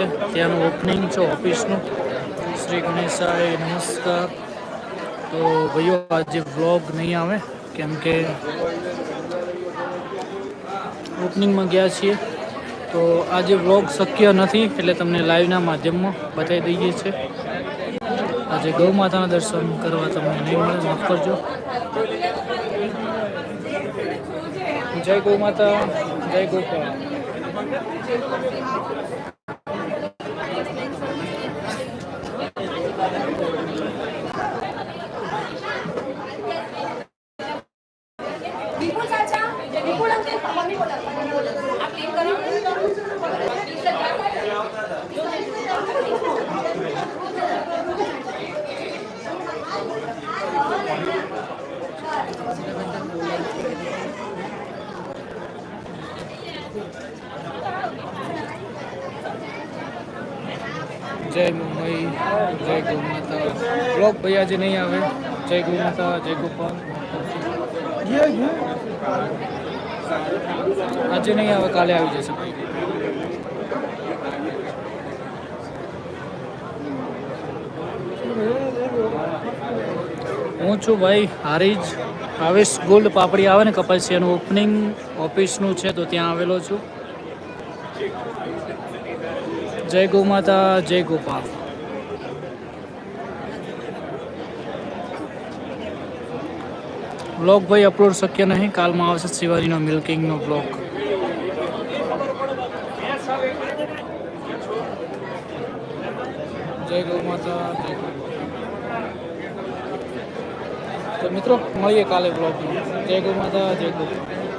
ત્યાંનું ઓપનિંગ છે ઓફિસનું શ્રી ગણેશાય, નમસ્કાર. તો ભાઈઓ, આજે વ્લોગ નહીં આવે, કેમ કે ઓપનિંગમાં ગયા છીએ. તો આજે વ્લોગ શક્ય નથી, એટલે તમને લાઈવના માધ્યમમાં બતાવી દઈએ છીએ. આજે ગૌ માતાના દર્શન કરવા તમને નહીં મળે, માફ કરજો. જય ગૌ માતા, જય ગોપાલ. જય મુંબઈ, જય ગૌ માતા બ્લોગ ભાઈ આજે નહીં આવે, જય ગૌ માતા જય ગોપાલ. આજે નહીં આવે કાલે આવી જશે. હું છું ભાઈ હારીજ. હાવેશ ગોલ્ડ પાપડી આવે ને કપાસિયાનું ઓપનિંગ ઓફિસનું છે, તો ત્યાં આવેલો છું. જય ગૌ માતા, જય ગોપાલ. બ્લોગ ભાઈ અપલોડ શક્ય નહીં. કાલમાં આવશે શિવાજીનો મિલ્કિંગનો બ્લોગ જય ગૌ માતા, જય ગૌ તો મિત્રો, મળીએ કાલે બ્લોગમાં જય ગૌ માતા, જય ગોપાલ